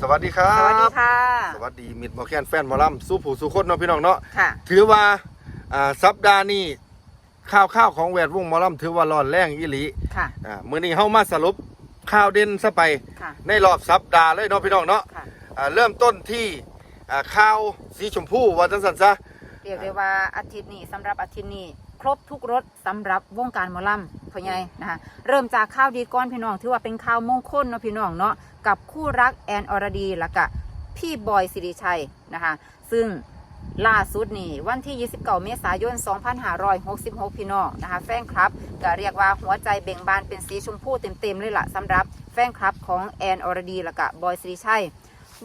สวัสดีครับ สวัสดีค่ะ สวัสดีมิดหมอแคนแฟนหมอลำสู้ผู้สู้คนเนาะพี่น้องเนาะค่ะ ถือว่าอ่าสัปดาห์นี้ข่าวข้าวของแวดวงหมอลำถือว่าร้อนแรงอีหลีค่ะ อ่ามื้อนี้เฮามาสรุปข่าวเด่นซะไป ค่ะ ในรอบสัปดาห์เลยเนาะพี่น้องเนาะค่ะ อ่าเริ่มต้นที่อ่าข่าวสีชมพูว่าจังซั่นซะ เรียกได้ว่าอาทิตย์นี้สำหรับอาทิตย์นี้ ครบทุกรสสำหรับวงการหมอลำพ่อใหญ่นะคะเริ่มจากข้าวดีก้อนพี่น้องถือว่าเป็นข้าวมงคลเนาะพี่น้องเนาะกับคู่รักแอนอรดีแล้วก็พี่บอยสิริชัยนะคะซึ่งล่าสุดนี่วันที่ 29 เมษายน 2566 พี่น้องนะคะแฟนคลับก็เรียกว่าหัวใจเบ่งบานเป็นสีชมพูเต็มๆเลยล่ะสำหรับแฟนคลับของแอนอรดีแล้วก็บอยสิริชัย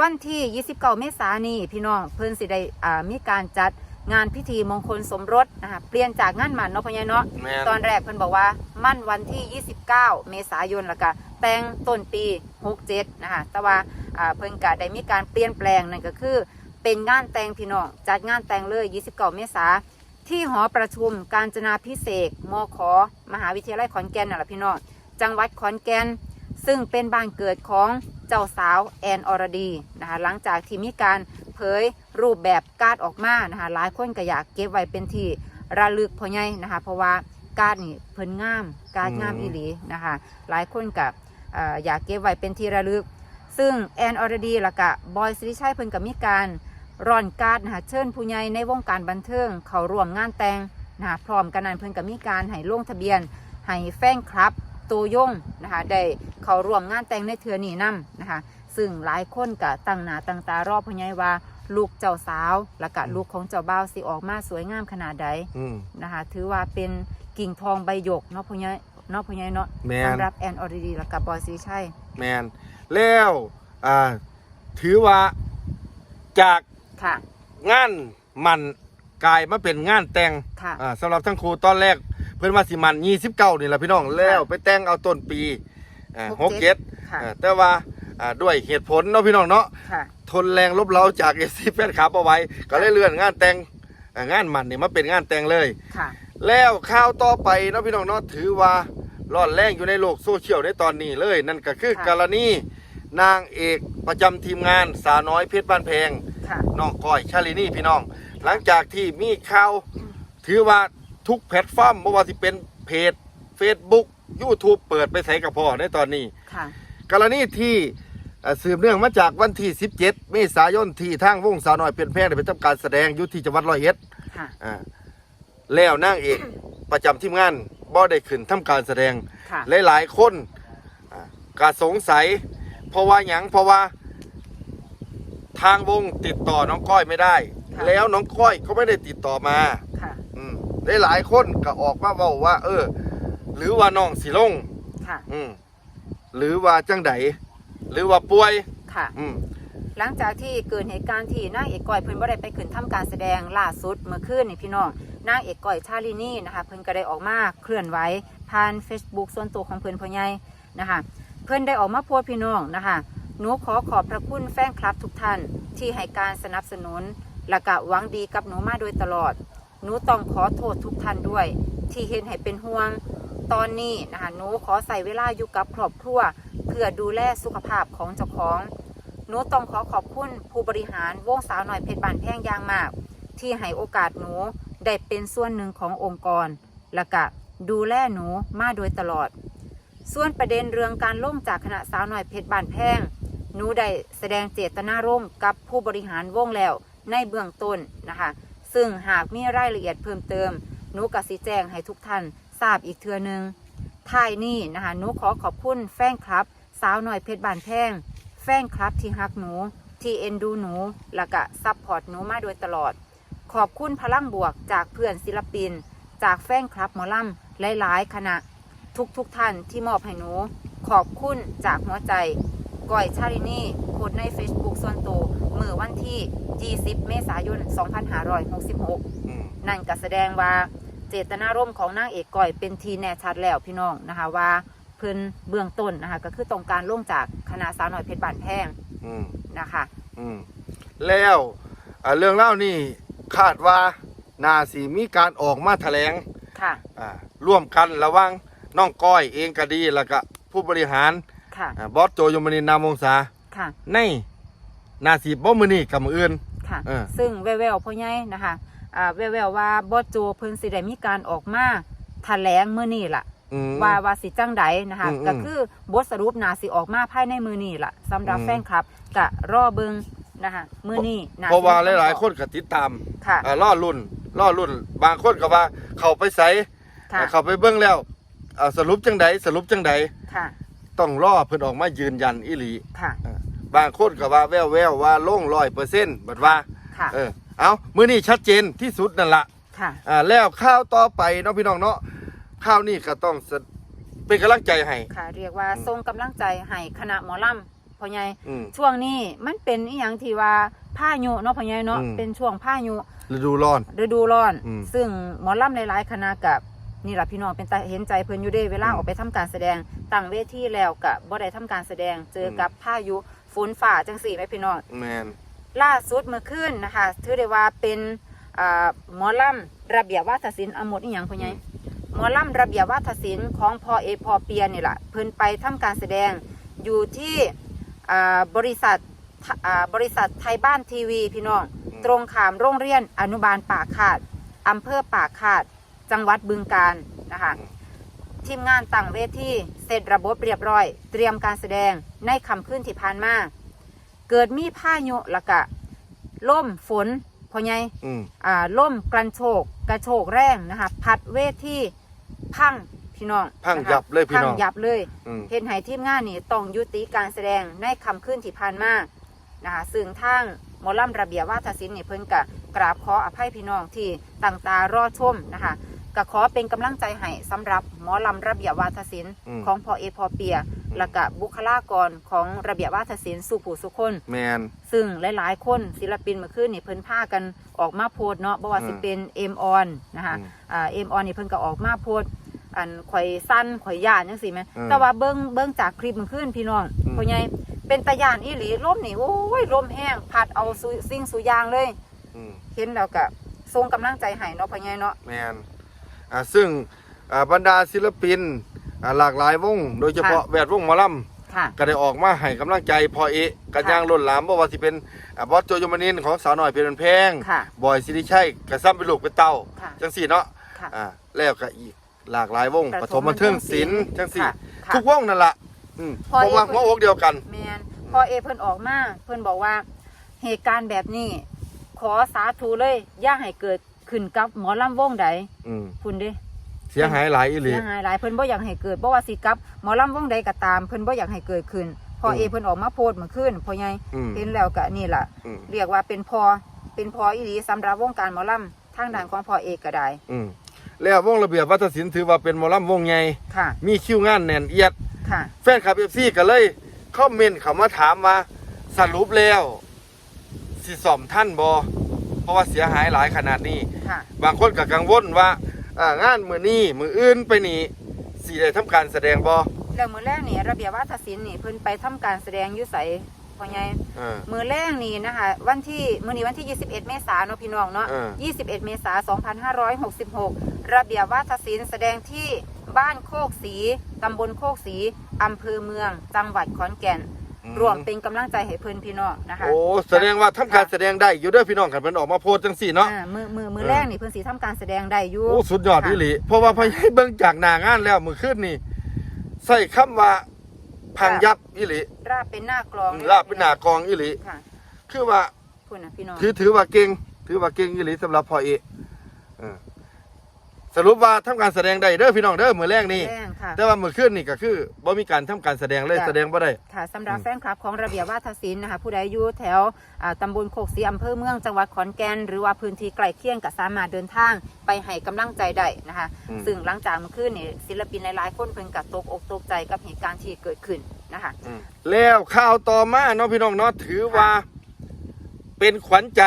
วันที่ 29 เมษายนนี้พี่น้องเพิ่นสิได้อ่ามีการจัด งานพิธีมงคลสมรสนะคะเปลี่ยนจากงานหมันเนาะพ่อใหญ่เนาะแม่น ตอนแรกเพิ่นบอกว่ามั่นวันที่ 29 เมษายนแล้วก็แต่งต้นปี 67 นะคะแต่ว่าอ่าเพิ่นก็ได้มีการเปลี่ยนแปลงนั่นก็คือ เป็นงานแต่งพี่น้องจัดงานแต่งเลย 29 เมษาที่หอประชุมการจนาพิเศษกมขมหาวิทยาลัยขอนแก่นนั่นแหละพี่น้องจังหวัดขอนแก่น ซึ่งเป็นบ้านเกิดของเจ้าสาวแอนอรดีนะคะหลังจากที่มีการ เผยรูปแบบการ์ดออกมานะคะหลายคนก็อยากเก็บไว้เป็นที่ระลึกพ่อใหญ่นะคะ เพราะว่าการ์ดนี่เพิ่นงามการ์ดงามอีหลีนะคะ หลายคนกับอยากเก็บไว้เป็นที่ระลึก ซึ่งแอนออร์ดีและกะบอยสิริชัยเพิ่นก็มีการร่อนการ์ดนะคะเชิญผู้ใหญ่ในวงการบันเทิงเขาร่วมงานแต่งนะคะพร้อมกันนั้นเพิ่นก็มีการให้ลงทะเบียนให้แฟนคลับตัวยงนะคะได้เขาร่วมงานแต่งในเทือนี้นํนะคะ ซึ่งหลายคนก็ตั้งหน้าตั้งตารอพ่อใหญ่ว่า ลูกเจ้าสาว และก็ลูกของเจ้าบ่าวสิออกมาสวยงามขนาดใดอืม นะคะ ถือว่าเป็นกิ่งทองใบหยกเนาะพ่อใหญ่เนาะพ่อใหญ่เนาะแม่น สำหรับแอนออริดีและกับบอยซีใช่แมนแล้วอ่าถือว่าจากค่ะ งานมันกลายมาเป็นงานแต่งค่ะ อ่าสำหรับทั้งครูตอนแรก เพื่อนว่าสิมัน29นี่แหละพี่น้องแล้วไปแต่งเอาต้นปีอ่าหหกกเจ็เจ็ดดค่ะอ่าแต่ว่า อ่าด้วยเหตุผลเนาะพี่น้องเนาะค่ะ ทนแรงลบเล้าจากเอซีแฟนคลับเอาไว้ ก็เลยเลื่อนงานแต่งอ่างานมันนี่มาเป็นงานแต่งเลย ค่ะ แล้วข่าวต่อไปเนาะพี่น้องเนาะถือว่าร้อนแรงอยู่ในโลกโซเชียลในตอนนี้เลย นั่นก็คือค่ะ กรณีนางเอกประจำทีมงานสาวน้อยเพชรบ้านแพง ค่ะ น้องก้อยชาลินีพี่น้อง หลังจากที่มีข่าวถือว่าทุกแพลตฟอร์มไม่ว่าที่เป็นเพจ Facebook YouTube เปิดไปใส่กับพ่อในตอนนี้ ค่ะ กรณีที่เอ่อ สืบเนื่องมาจากวันที่ 17 เมษายนที่ทางวงสาวน้อยเป็นแพงได้ไปทำการแสดงอยู่ที่จังหวัดร้อยเอ็ดค่ะ อ่าแล้วนางเอกประจำทีมงานบ่ได้ขึ้นทำการแสดง ค่ะ หลายๆคนอ่าก็สงสัย เพราะว่าหยังเพราะว่า ทางวงติดต่อน้องก้อยไม่ได้ ค่ะ แล้วน้องก้อยก็ไม่ได้ติดต่อมา ค่ะ อืมหลายๆคนก็ออกมาเว้าว่า เออ หรือว่าน้องสิลง ค่ะ อืมหรือว่าจังได หรือว่าป่วยค่ะ อืม หลังจากที่เกิดเหตุการณ์ที่นางเอกก้อยเพิ่นบ่ได้ไปขึ้นทำการแสดงล่าสุดเมื่อคืนนี่พี่น้องนางเอกก้อยชาลินีนะคะเพิ่นก็ได้ออกมาเคลื่อนไหวผ่าน Facebook ส่วนตัวของเพิ่นพ่อใหญ่นะคะ เพิ่นได้ออกมาโพสต์พี่น้องนะคะหนูขอขอบพระคุณแฟนคลับทุกท่านที่ให้การสนับสนุนและก็หวังดีกับหนูมาโดยตลอด หนูต้องขอโทษทุกท่านด้วย ที่เห็นให้เป็นห่วง ตอนนี้นะคะหนูขอใส่เวลาอยู่กับครอบครัว เพื่อดูแลสุขภาพของเจ้าของหนูต้องขอขอบคุณผู้บริหารวงสาวหน่อยเพชรบานแพงยางมาก ที่ให้โอกาสหนูได้เป็นส่วนหนึ่งขององค์กร และก็ดูแลหนูมาโดยตลอด ส่วนประเด็นเรื่องการล่มจากคณะสาวหน่อยเพชรบานแพงหนูได้แสดงเจตนาร่วมกับผู้บริหารวงแล้วในเบื้องต้นนะคะ ซึ่งหากมีรายละเอียดเพิ่มเติมหนูกสิแจ้งให้ทุกท่านทราบอีกเทือหนึง ท้ายนี้นะคะหนูขอขอบคุณแฟนคลับ สาวหน่อยเพชรบานแพง แฟนคลับที่ฮักหนู ที่เอ็นดูหนู และก็ซัพพอร์ตหนูมาโดยตลอด ขอบคุณพลังบวกจากเพื่อนศิลปิน จากแฟนคลับหมอลำหลายๆคณะ ทุกทุกๆท่านที่มอบให้หนู ขอบคุณจากหัวใจก้อยชาลินีโพสต์ใน Facebook ส่วนตัวเมื่อวันที่ 20 เมษายน 2566อืมนั่นก็แสดงว่า เจตนารมณ์ของนางเอกก้อยเป็นทีแน่ชัดแล้วพี่น้องนะคะว่าเพิ่นเบื้องต้นนะคะก็คือต้องการลงจากคณะสาวหน่อยเพชรบานแพงอืมนะคะ อืมแล้วอ่าเรื่องเล่านี่คาดว่านาสีมีการออกมาแถลงค่ะ อ่าร่วมกันระหว่างน้องก้อยเองก็ดีแล้วก็ผู้บริหารค่ะ อ่าบอสโจยมนินทร์นามวงศาค่ะ ในนาสีบ่มื้อนี้กับมื้ออื่น ค่ะ เออซึ่งแววๆพ่อใหญ่นะคะอ่า แววๆว่าบอสโจเพิ่นสิได้มีการออกมาแถลงมื้อนี้ล่ะอืมว่าว่าสิจังใดนะคะอืมก็คือบทสรุปนาสิออกมาภายในมือนี้ล่ะสำหรับอืมแฟนคลับกะรอเบิงนะคะมือนี้น่เพราะว่าสิมีหลายำตอบๆคนก็ติดตามค่ะอ่าล่อรุ่นล่อรุ่น บางคนก็ว่าเข้าไปใส่ค่ะเข้าไปเบิ่งแล้วอ่าสรุปจังใดสรุปจังใดค่ะต้องรอเพิ่นออกมายืนยันอีหลีค่ะบางคนก็ว่าแววๆว่าลง100%บัดว่าค่ะเออ เอามื้อนี้ชัดเจนที่สุดนั่นล่ะค่ะอ่าแล้วข้าวต่อไปเนาะพี่น้องเนาะข้าวนี่ก็ต้องสะเป็นกำลังใจให้ค่ะ เรียกว่าอืมทรงกำลังใจให้คณะหมอลำพ่อใหญ่อืมช่วงนี้มันเป็นอีหยังที่ว่าพายุเนาะพ่อใหญ่เนาะอืมเป็นช่วงพายุฤดูร้อนฤดูร้อนอืมซึ่งหมอลำหลายๆคณะกับนี่ล่ะพี่น้องเป็นตาเห็นใจเพิ่นอยู่เด้เวลาอืมออกไปทำการแสดงตั้งเวทีแล้วกับบ่ได้ทำการแสดงเจออมกับพายุฝนฝ่าจังสี่ไหมพี่น้องแมน ล่าสุดเมื่อคืนนะคะถือได้ว่าเป็นอ่าหมอลำระเบียบวาทศิลป์อหมดอีหยังพ่อใหญ่หมอลำระเบียบวาทศิลป์ของพ่อเอพอเปียนี่แหละเพิ่นไปทำการแสดงอยู่ที่อ่าบริษัทอ่าบริษัทไทยบ้านทีวี พี่น้อง ตรงขามโรงเรียนอนุบาลป่าขาดอำเภอป่าขาด จังหวัดบึงกาฬนะคะทีมงานตั้งเวทีเสร็จระบบเรียบร้อย เตรียมการแสดงในคำขึ้นที่ผ่านมา เกิดมีพายุและกะล่มฝนพอไงอืมอ่าล่มกระโชกกระโชกแรงนะคะพัดเวทีพังพี่น้องพังนะคะยับเลยพี่พังน้องยับเลย อืมเห็นไหทีมงานนี่ต้องยุติการแสดงในคำขึ้นที่ผ่านมานะคะซึ่งทางหมอลำระเบียบวาทศิลป์นี่เพิ่นกะกราบขออภัยพี่น้องที่ต่างตารอชมนะคะ ก็ขอเป็นกำลังใจให้สำหรับหมอลำระเบียบวาทศิลป์อืม ของพอเอพอเปีย และกะบุคลากรของระเบียบวาทศิลป์สู่ผู้สุคน แมน ซึ่งหลายๆ คนศิลปินเมื่อคืนนี่เพิ่นพากันออกมาโพสต์เนาะบ่ว่าสิอืมเป็นเอ็มออนนะคะอืมอ่าเอ็มออนนี่เพิ่นก็ออกมาโพสต์อันข่อยสั้นข่อยย่านจังซี่แหมอืมแต่ว่าเบิ่งเบิ่งจากคลิปเมื่อคืนพี่น้องอืม พ่อใหญ่เป็นตะยานอีหลีลมนี่โอ้ยลมแห้งพัดเอาสุสิ่งสุอยางเลย อืมเห็นแล้วก็ส่งกำลังใจให้เนาะพ่อใหญ่เนาะ แมนอ่า ซึ่งอ่าบรรดาศิลปินอ่าหลากหลายวง โดยเฉพาะค่ะแวดวงหมอลค่ะำก็ได้ออกมาให้กำลังใจพอเอะกันค่ะย่างล้นหลามบ่ว่าสิเป็นอ่าบอสโจยมนินทร์ของสาวหน่อยเป็นแพงค่ะบอยสิริชัยกระซ้ำเป็นลูกเป็นเต้าค่ะจังสี่เนาะค่ะอ่าแล้วก็อีกหลากหลายวงปประฐถมมบันเทิงศิลป์บันเทิงศิลป์จังสี่ค่ะค่ะทุกวงนั่นล่ะอืมพอเพราะว่าเอะหัวอกเดียวกันแมนพอเอเพิ่นออกมาเพิ่นบอกว่าเหตุการณ์แบบนี้ ขอสาธุเลย อย่าให้เกิด ขึ้นกับหมอลำวงใดอืมคุณเด้เสียหายหลายอีหลี เสียหายหลายเพิ่นบ่อยากให้เกิดบ่ว่าสิกับหมอลำวงใดก็ตาม เพิ่นบ่อยากให้เกิดขึ้นพอเออืมเพิ่นออกมาโพสต์เมื่อคืนพอใหญ่อืม เห็นแล้วก็นี่ล่ะ อืมเรียกว่าเป็นพอเป็นพออีหลีสำหรับวงการหมอลำทางด้านของพอเอกก็ได้อืมแล้ววงระเบียบวัฒนศิลป์ถือว่าเป็นหมอลำวงใหญ่ค่ะมีคิวงานแน่นเอียด ค่ะแฟนคลับเอฟซีก็เลยคอมเมนต์เขามาถามว่าสรุปแล้ว สิสอมท่านบอเพ ราะว่าเสียหายหลายขนาดนี้ ค่ะ บางคนก็กังวลว่าอ่างานมือนี้มืออื่นไปนี่สิได้ทำการแสดงบอแล้วมื้อแรกนี่ระเบียบวาทศิลป์นี่เพิ่นไปทำการแสดงอยู่ไสพอใหญ่เออมือแรกนี่นะคะ วันที่มือนี้วันที่ 21 เมษายนเนาะพี่น้องเนาะเออ21 เมษายน2566 ระเบียบวาทศิลป์แสดงที่บ้านโคกศรีตำบลโคกศรีอำเภอเมือง จังหวัดขอนแก่น รวมเป็นกำลังใจให้เพื่อนพี่น้องนะคะโอ้แสดงว่าทำการแสดงได้อยู่เด้อพี่น้องกันเพิ่นออกมาโพสต์จังสี่เนาะอ่ามือมือมือเออแรกนี่เพื่อนสีทำการแสดงได้อยู่ โอ้สุดยอดอีหลีเพราะว่าพอให้เบิ่งจากหน้างานแล้วมือขึ้นนี่ใส่คำว่าพังยับอีหลีราบเป็นหน้ากลองลาบเป็นหน้ากองอีหลีค่ะคือว่าคุณนะพี่น้องถือถือว่าเก่งถือว่าเก่งอีหลีสำหรับพ่อเอกเออ สรุปว่าทำการแสดงได้เด้อพี่น้องเด้อมือแรกนี่แรงค่ะ แต่ว่ามือขึ้นนี่ก็คือบ่มีการทำการแสดงเลยจ้ะ แสดงบ่ได้ ค่ะสำหรับอืมแฟนคลับของระเบียบวาทศิลป์นะคะผู้ใดอยู่แถวอ่าตำบลโคกศรีอำเภอเมืองจังหวัดขอนแก่นหรือว่าพื้นที่ใกล้เคียงก็สามารถเดินทางไปให้กำลังใจได้นะคะอืม ซึ่งหลังจากเมื่อคืนนี่ศิลปินหลายๆ คนเพิ่นกับตกอกตกใจกับเหตุการณ์ที่เกิดขึ้นนะคะ อืมแล้วข่าวต่อมาเนาะพี่น้องเนาะถือว่าเป็นขวัญใจ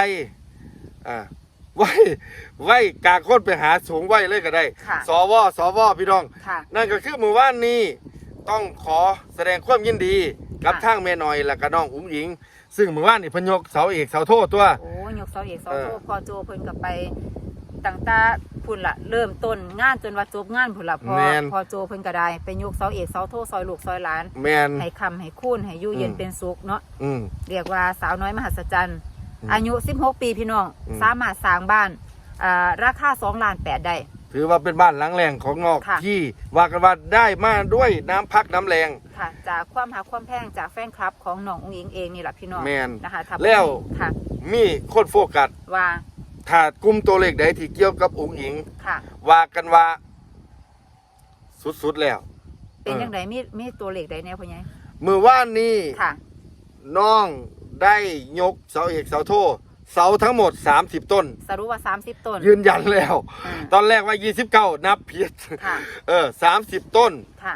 อ่า ไว้ไว้กาโคตรไปหาสูงไว้เลยก็ได้ ค่ะสวสวพี่น้อง ค่ะ นั่นก็คือเมื่อวานนี้ต้องขอแสดงความยินดี กับค่ะ ทางแม่น้อยและก็น้องอุ้งหญิง ซึ่งเมื่อวานนี่เพนยกเสาเอกเสาโทษตัว โอ้ยกเสาเอกเสาโทเออ พอโจเพิ่นกับไปตั้งแต่พุ่นละเริ่มต้นงานจนว่าจบงานพุ่นละพอแม่น พอโจเพิ่นก็ได้ไปยกเสาเอกเสาโทซอยลูกซอยหลานแมน ให้คำให้คุณให้อยู่เย็นอืม เป็นสุขเนาะอืม เรียกว่าสาวน้อยมหัศจรรย์ อืมอายุ 16 ปีพี่น้อง อืม สามารถสร้างบ้านอ่าราคา2ล้าน8ได้ ถือว่าเป็นบ้านหลังแรงของนอกค่ะ ที่ว่ากันว่าได้มาด้วยน้ำพักน้ำแรง ค่ะ จากความหาความแพงจากแฟนคลับของน้องอุ้งอิงเองนี่แหละพี่น้องแม่นนะคะถ้าแล้ว ค่ะ มีคนโฟกัสว่าถ้ากลุ่มตัวเลขใดที่เกี่ยวกับองค์หญิง ค่ะ ว่ากันว่า สุดๆแล้ว เป็นเออ ยังไงมีมีตัวเลขใดแนวพ่อใหญ่มือว่านนี้ค่ะ น้อง ได้ยกเสาเอกเสาโทเสาทั้งหมด 30 ต้น สรุปว่า 30 ต้น ยืนยันแล้ว อ่า ตอนแรกว่า 29 นับผิดค่ะ เออ30 ต้น ค่ะ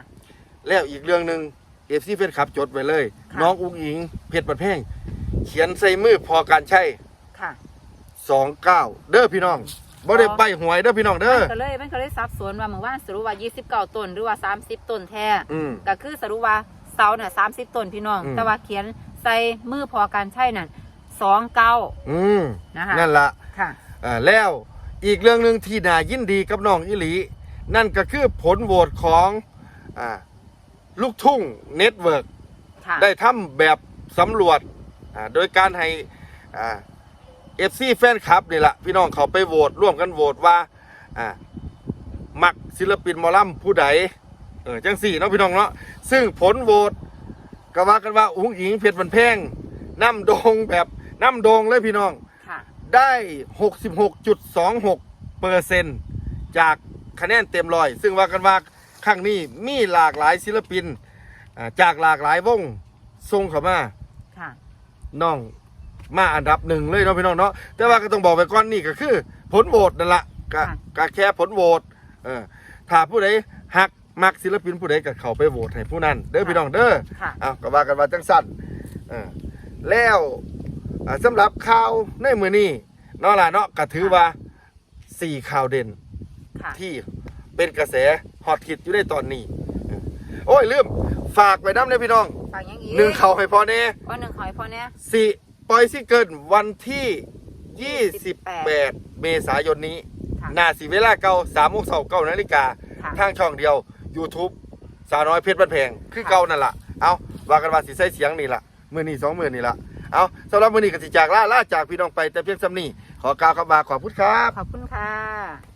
แล้วอีกเรื่องหนึ่งเอฟซีเฟนขับจดไว้เลย ค่ะ น้องอุ้งอิง เพชรบัดแพงเขียนใส่มือพอการใช้ค่ะ 29 เด้อพี่น้องบ่ได้ไปหวยเด้อพี่น้องเด้อมันก็เลยมันก็เลยซับซ้อนว่าเมื่อวานสรุปว่า 29 ต้นหรือว่า 30 ต้นแท้ อืม ก็คือสรุปว่าเสาเนี่ย30 ต้นพี่น้อง อืม แต่ว่าเขียนใส่มือพอการใช่นั่น29อืมนะคะนั่นละค่ะอ่าแล้วอีกเรื่องหนึ่งที่น่ายินดีกับน้องอิหลี นั่นก็คือผลโหวตของอ่าลูกทุ่งเน็ตเวิร์กค่ะได้ทำแบบสำรวจอ่าโดยการให้เอฟซีแฟนคลับนี่แหละพี่น้องเขาไปโหวตร่วมกันโหวตว่าอ่ามักศิลปินหมอลำผู้ใดเออจังสี่เนาะพี่น้องเนาะซึ่งผลโหวต ก็ว่ากันว่าอุ้งอิงเพชรบันแพงน้ำโดงแบบน้ำโดงเลยพี่น้อง ค่ะได้ 66.26เปอร์เซนต์จากคะแนนเต็มร้อย ซึ่งว่ากันว่าครั้งนี้มีหลากหลายศิลปินอ่าจากหลากหลายวงส่งเข้ามาค่ะ น้องมาอันดับหนึ่งเลยเนาะพี่น้องเนาะแต่ว่าก็ต้องบอกไปก่อนนี่ก็คือ ผลโหวตนั่นละก็ค่ะ ก็แค่ผลโหวตเออถ้าผู้ใดหัก มักศิลปินผู้ใดก็เข้าไปโหวตให้ผู้นั้นเด้อพี่น้องเด้อค่ะเอาก็ว่ากันว่าจังสั้นเออแล้วอ่าสำหรับข่าวในมือนี้เนาะล่ะเนาะก็ถือว่าสี่ข่าวเด่น ค่ะ ที่เป็นกระแสฮอตฮิตอยู่ในตอนนี้เออโอ้ยลืม ฝากไปน้ำเลยพี่น้องฝากยังอีกหนึ่งเขาให้พอแน่ว่าหนึ่งขอยพอเนี้ยสี่ปล่อยซิเกิลวันที่ 28 28 เมษายนนี้ค่ะ หน้าสีเวลาเก่าสามโมงเสาเก้านาฬิกา ค่ะ ทางช่องเดียว YouTube สาวน้อยเพชรบ้านแพงคือเก่านั่นล่ะเอาว่ากันว่าสิใส่เสียงนี่ล่ะมือนี่สองมือนี่ล่ะเอาสำหรับมือนี่กสิจากล่าล่าจากพี่น้องไปแต่เพียงสำนีขอกล่าวคำว่าขอบคุณครับ ขอบคุณค่ะ